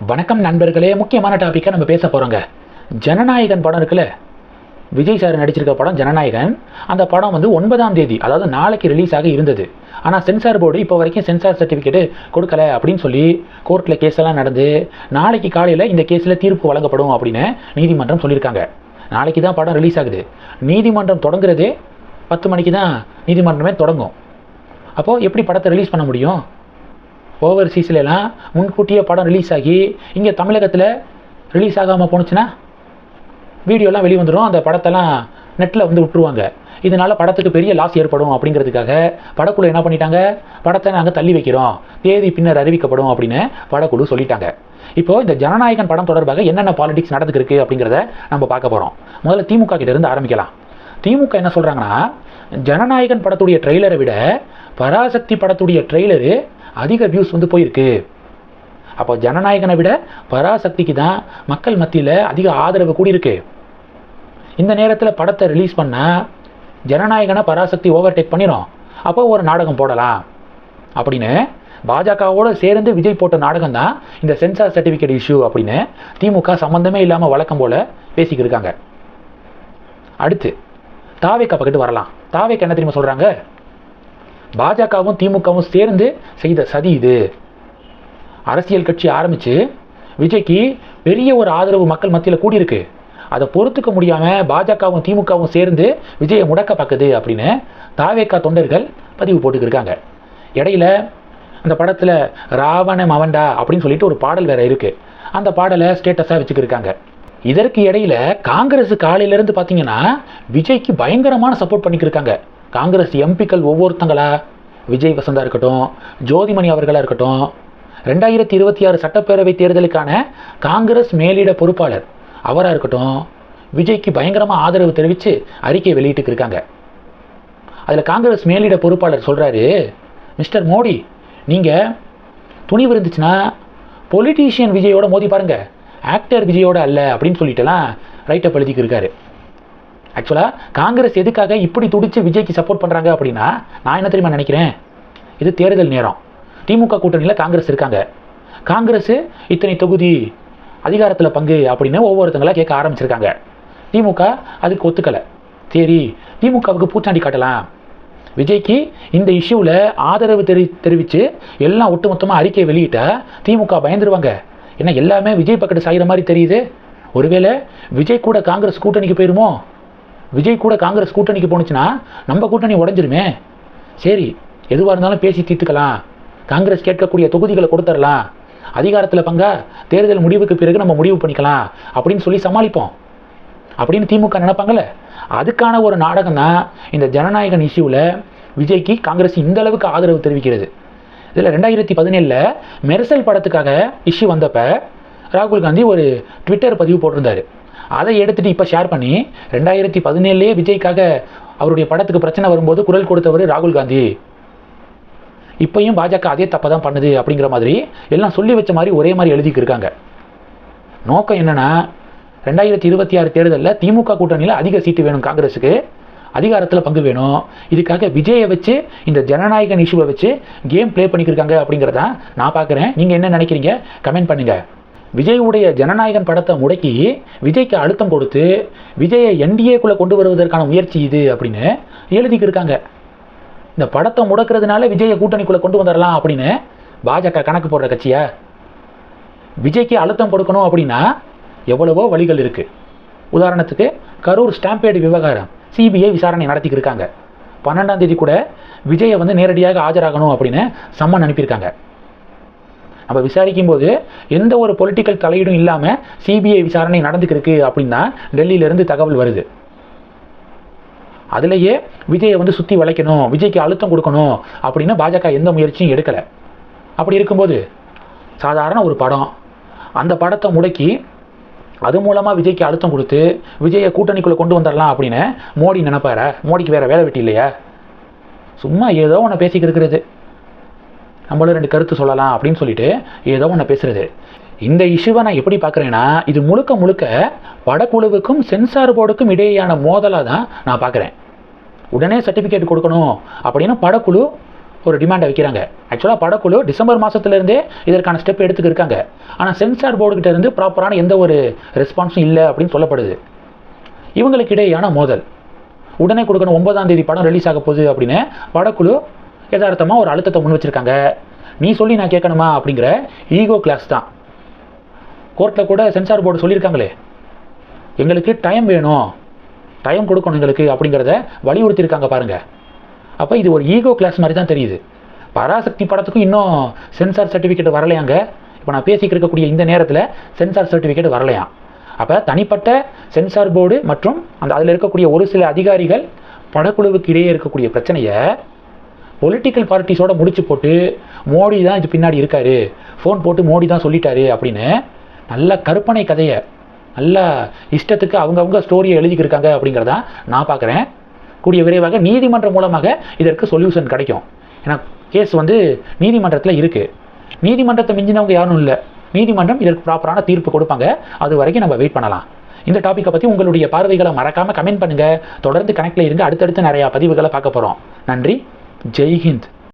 வணக்கம் நண்பர்களே முக்கியமான டாப்பிக்கை நம்ம பேச போகிறோங்க ஜனநாயகன் படம் இருக்குல்ல? விஜய் சார் நடிச்சிருக்க படம் ஜனநாயகன். அந்த படம் வந்து ஒன்பதாம் தேதி அதாவது நாளைக்கு ரிலீஸ் ஆக இருந்தது. ஆனால் சென்சார் போர்டு இப்போ வரைக்கும் சென்சார் சர்டிஃபிகேட் கொடுக்கல அப்படின்னு சொல்லி கோர்ட்டில் கேஸெல்லாம் நடந்து நாளைக்கு காலையில் இந்த கேஸில் தீர்ப்பு வழங்கப்படும் அப்படின்னு நீதிமன்றம் சொல்லியிருக்காங்க. நாளைக்கு தான் படம் ரிலீஸ் ஆகுது. நீதிமன்றம் தொடங்குறதே பத்து மணிக்கு தான் நீதிமன்றமே தொடங்கும். அப்போது எப்படி படத்தை ரிலீஸ் பண்ண முடியும்? ஓவர்சீஸ்லாம் முன்கூட்டியே படம் ரிலீஸ் ஆகி இங்கே தமிழகத்தில் ரிலீஸ் ஆகாமல் போணுச்சுன்னா வீடியோலாம் வெளியே வந்துடும் அந்த படத்தெல்லாம் நெட்டில் வந்து விட்டுருவாங்க. இதனால் படத்துக்கு பெரிய லாஸ் ஏற்படும் அப்படிங்கிறதுக்காக படக்குழு என்ன பண்ணிட்டாங்க? படத்தை நாங்கள் தள்ளி வைக்கிறோம். தேதி பின்னர் அறிவிக்கப்படும் அப்படின்னு படக்குழு சொல்லிட்டாங்க. இப்போது இந்த ஜனநாயகன் படம் தொடர்பாக என்னென்ன பாலிடிக்ஸ் நடந்துருக்கு அப்படிங்கிறத நம்ம பார்க்க போகிறோம் முதல்ல திமுக கிட்டேருந்து ஆரம்பிக்கலாம். திமுக என்ன சொல்கிறாங்கன்னா ஜனநாயகன் படத்துடைய ட்ரெய்லரை விட பராசக்தி படத்துடைய ட்ரெய்லரு அதிக வியூஸ் வந்து போயிருக்கு. அப்போ ஜனநாயகனை விட பராசக்திக்கு தான் மக்கள் மத்தியில் அதிக ஆதரவு கூடியிருக்கு. இந்த நேரத்தில் படத்தை ரிலீஸ் பண்ணால் ஜனநாயகனை பராசக்தி ஓவர்டேக் பண்ணிடும் அப்போ ஒரு நாடகம் போடலாம். அப்படின்னு பாஜகவோடு சேர்ந்து விஜய் போட்ட நாடகம் தான் இந்த சென்சார் சர்டிஃபிகேட் இஷ்யூ அப்படின்னு திமுக சம்மந்தமே இல்லாமல் வழக்கம் போல் பேசிக்கிட்டு இருக்காங்க. அடுத்து தாவேக்கா பக்கத்து வரலாம். தாவேக்கா என்ன தெரியுமா சொல்கிறாங்க பாஜகவும் திமுகவும் சேர்ந்து செய்த சதி இது. அரசியல் கட்சி ஆரம்பித்து விஜய்க்கு பெரிய ஒரு ஆதரவு மக்கள் மத்தியில் கூடியிருக்கு. அதை பொறுத்துக்க முடியாமல் பாஜகவும் திமுகவும் சேர்ந்து விஜயை முடக்க பார்க்குது அப்படின்னு தாவேக்கா தொண்டர்கள் பதிவு போட்டுக்கிருக்காங்க இடையில அந்த படத்தில் ராவண மவண்டா அப்படின்னு சொல்லிட்டு ஒரு பாடல் வேறு இருக்குது அந்த பாடலை ஸ்டேட்டஸாக வச்சுக்கிருக்காங்க இதற்கு இடையில காங்கிரஸ் காலையிலேருந்து பார்த்தீங்கன்னா விஜய்க்கு பயங்கரமான சப்போர்ட் பண்ணிக்கிருக்காங்க. காங்கிரஸ் எம்பிக்கள் ஒவ்வொருத்தங்களா? விஜய் வசந்தா இருக்கட்டும் ஜோதிமணி அவர்களாக இருக்கட்டும் ரெண்டாயிரத்தி இருபத்தி ஆறு சட்டப்பேரவை தேர்தலுக்கான காங்கிரஸ் மேலிட பொறுப்பாளர் அவராக இருக்கட்டும் விஜய்க்கு பயங்கரமாக ஆதரவு தெரிவித்து அறிக்கை வெளியிட்டு இருக்காங்க. அதில் காங்கிரஸ் மேலிட பொறுப்பாளர் சொல்கிறாரு மிஸ்டர் மோடி நீங்கள் துணிவு இருந்துச்சுன்னா பொலிட்டீஷியன் விஜயோட மோதி பாருங்கள் ஆக்டர் விஜயோட அல்ல அப்படின்னு சொல்லிட்டுலாம் ரைட்டப் எழுதிக்கிருக்காரு. ஆக்சுவலாக காங்கிரஸ் எதுக்காக இப்படி துடிச்சு விஜய்க்கு சப்போர்ட் பண்ணுறாங்க அப்படின்னா நான் என்ன தெரியுமா நினைக்கிறேன்? இது தேர்தல் நேரம். திமுக கூட்டணியில் காங்கிரஸ் இருக்காங்க. காங்கிரஸ் இத்தனை தொகுதி அதிகாரத்தில் பங்கு அப்படின்னு ஒவ்வொருத்தங்களா கேட்க ஆரம்பிச்சிருக்காங்க. திமுக அதுக்கு ஒத்துக்கலை. சரி திமுகவுக்கு பூச்சாண்டி காட்டலாம். விஜய்க்கு இந்த இஷ்யூவில் ஆதரவு தெரி தெரிவித்து எல்லாம் ஒட்டுமொத்தமாக அறிக்கையை வெளியிட்டால் திமுக பயந்துருவாங்க. ஏன்னா எல்லாமே விஜய் பக்கத்து சாயிற மாதிரி தெரியுது? ஒருவேளை விஜய் கூட காங்கிரஸ் கூட்டணிக்கு போயிருமோ? விஜய் கூட காங்கிரஸ் கூட்டணிக்கு போணுச்சுன்னா நம்ம கூட்டணி உடஞ்சிருமே. சரி எதுவாக இருந்தாலும் பேசி தீர்த்துக்கலாம். காங்கிரஸ் கேட்கக்கூடிய தொகுதிகளை கொடுத்துடலாம் அதிகாரத்தில் பங்கா தேர்தல் முடிவுக்கு பிறகு நம்ம முடிவு பண்ணிக்கலாம் அப்படின்னு சொல்லி சமாளிப்போம். அப்படின்னு திமுக நினைப்பாங்கல்ல? அதுக்கான ஒரு நாடகம் தான் இந்த ஜனநாயகன் இஷ்யூவில் விஜய்க்கு காங்கிரஸ் இந்த அளவுக்கு ஆதரவு தெரிவிக்கிறது. இதில் ரெண்டாயிரத்தி பதினேழில் மெர்சல் படத்துக்காக இஷ்யூ வந்தப்ப ராகுல் காந்தி ஒரு ட்விட்டர் பதிவு போட்டிருந்தாரு. அதை எடுத்துகிட்டு இப்போ ஷேர் பண்ணி ரெண்டாயிரத்தி பதினேழுலேயே விஜய்க்காக அவருடைய படத்துக்கு பிரச்சனை வரும்போது குரல் கொடுத்தவர் ராகுல் காந்தி. இப்பயும் பாஜக அதே தப்பை தான் பண்ணுது அப்படிங்கிற மாதிரி எல்லாம் சொல்லி வச்ச மாதிரி ஒரே மாதிரி எழுதிக்கிருக்காங்க நோக்கம் என்னென்னா ரெண்டாயிரத்தி இருபத்தி ஆறு தேர்தலில் திமுக கூட்டணியில் அதிக சீட்டு வேணும் காங்கிரஸுக்கு. அதிகாரத்தில் பங்கு வேணும். இதுக்காக விஜயை வச்சு இந்த ஜனநாயகன் இஷ்யூவை வச்சு கேம் ப்ளே பண்ணிக்கிருக்காங்க அப்படிங்கிறத நான் பார்க்குறேன் நீங்கள் என்ன நினைக்கிறீங்க? கமெண்ட் பண்ணுங்கள் விஜயுடைய ஜனநாயகன் படத்தை முடக்கி விஜய்க்கு அழுத்தம் கொடுத்து விஜயை என்டிஏக்குள்ளே கொண்டு வருவதற்கான முயற்சி இது அப்படின்னு எழுதிக்கு இருக்காங்க. இந்த படத்தை முடக்கிறதுனால விஜயை கூட்டணிக்குள்ளே கொண்டு வந்துடலாம் அப்படின்னு பாஜக கணக்கு போடுற கட்சியா? விஜய்க்கு அழுத்தம் கொடுக்கணும் அப்படின்னா எவ்வளவோ வழிகள் இருக்குது உதாரணத்துக்கு கரூர் ஸ்டாம்பேடு விவகாரம். சிபிஐ விசாரணை நடத்திக்கிட்டு இருக்காங்க பன்னெண்டாம் தேதி கூட விஜயை வந்து நேரடியாக ஆஜராகணும் அப்படின்னு சம்மன் அனுப்பியிருக்காங்க. நம்ம விசாரிக்கும் போது எந்த ஒரு பொலிட்டிக்கல் தலையீடும் இல்லாமல் சிபிஐ விசாரணை நடந்துக்கிருக்கு அப்படின்னா டெல்லியிலேருந்து தகவல் வருது. அதுலேயே விஜயை வந்து சுற்றி வளைக்கணும் விஜய்க்கு அழுத்தம் கொடுக்கணும் அப்படின்னு பாஜக எந்த முயற்சியும் எடுக்கலை. அப்படி இருக்கும்போது சாதாரண ஒரு படம். அந்த படத்தை முடக்கி அது மூலமாக விஜய்க்கு அழுத்தம் கொடுத்து விஜயை கூட்டணிக்குள்ளே கொண்டு வந்துடலாம் அப்படின்னு மோடி நினைப்பார? மோடிக்கு வேறு வேலை வெட்டி இல்லையா? சும்மா ஏதோ ஒன்று பேசிக்கிட்டு இருக்கிறது. நம்மளும் ரெண்டு கருத்து சொல்லலாம் அப்படின்னு சொல்லிட்டு ஏதோ ஒன்று பேசுகிறது இந்த இஷ்யூவை நான் எப்படி பார்க்குறேன்னா இது முழுக்க முழுக்க படக்குழுவுக்கும் சென்சார் போர்டுக்கும் இடையேயான மோதலாக தான் நான் பார்க்குறேன். உடனே சர்டிஃபிகேட் கொடுக்கணும் அப்படின்னு படக்குழு ஒரு டிமாண்டை வைக்கிறாங்க. ஆக்சுவலாக படக்குழு டிசம்பர் மாதத்துலேருந்தே இதற்கான ஸ்டெப் எடுத்துக்கு இருக்காங்க. ஆனால் சென்சார் போர்டுகிட்ட இருந்து ப்ராப்பரான எந்த ஒரு ரெஸ்பான்ஸும் இல்லை அப்படின்னு சொல்லப்படுது. இவங்களுக்கு இடையேயான மோதல். உடனே கொடுக்கணும் ஒன்பதாம் தேதி படம் ரிலீஸ் ஆக போகுது அப்படின்னு படக்குழு யதார்த்தமாக ஒரு அழுத்தத்தை முன் வச்சிருக்காங்க. நீ சொல்லி நான் கேட்கணுமா அப்படிங்கிற ஈகோ கிளாஸ் தான். கோர்ட்டில் கூட சென்சார் போர்டு சொல்லியிருக்காங்களே. எங்களுக்கு டைம் வேணும். டைம் கொடுக்கணும் எங்களுக்கு அப்படிங்கிறத வலியுறுத்தியிருக்காங்க பாருங்கள் அப்போ இது ஒரு ஈகோ கிளாஸ் மாதிரி தான் தெரியுது. பராசக்தி படத்துக்கும் இன்னும் சென்சார் சர்டிஃபிகேட் வரலையாங்க? இப்போ நான் பேசிக்கிட்டு இருக்கக்கூடிய இந்த நேரத்தில் சென்சார் சர்டிஃபிகேட் வரலையாம். அப்போ தனிப்பட்ட சென்சார் போர்டு மற்றும் அந்த அதில் இருக்கக்கூடிய ஒரு சில அதிகாரிகள் படக்குழுவுக்கு இடையே இருக்கக்கூடிய பிரச்சனையை பொலிட்டிக்கல் பார்ட்டிஸோட முடிச்சு போட்டு மோடி தான் இது பின்னாடி இருக்காரு. ஃபோன் போட்டு மோடி தான் சொல்லிட்டாரு அப்படின்னு நல்ல கற்பனை கதையை நல்ல இஷ்டத்துக்கு அவங்கவுங்க ஸ்டோரியை எழுதிக்கிருக்காங்க அப்படிங்கிறதான் நான் பார்க்குறேன் கூடிய விரைவாக நீதிமன்றம் மூலமாக இதற்கு சொல்யூஷன் கிடைக்கும். ஏன்னா கேஸ் வந்து நீதிமன்றத்தில் இருக்குது நீதிமன்றத்தை மிஞ்சினவங்க யாரும் இல்லை. நீதிமன்றம் இதற்கு ப்ராப்பரான தீர்ப்பு கொடுப்பாங்க. அது வரைக்கும் நம்ம வெயிட் பண்ணலாம். இந்த டாப்பிக்கை பற்றி உங்களுடைய பார்வைகளை மறக்காமல் கமெண்ட் பண்ணுங்கள் தொடர்ந்து கனெக்டில் இருங்க. அடுத்தடுத்து நிறையா பதிவுகளை பார்க்க போகிறோம் நன்றி. ஜெய்ஹிந்த்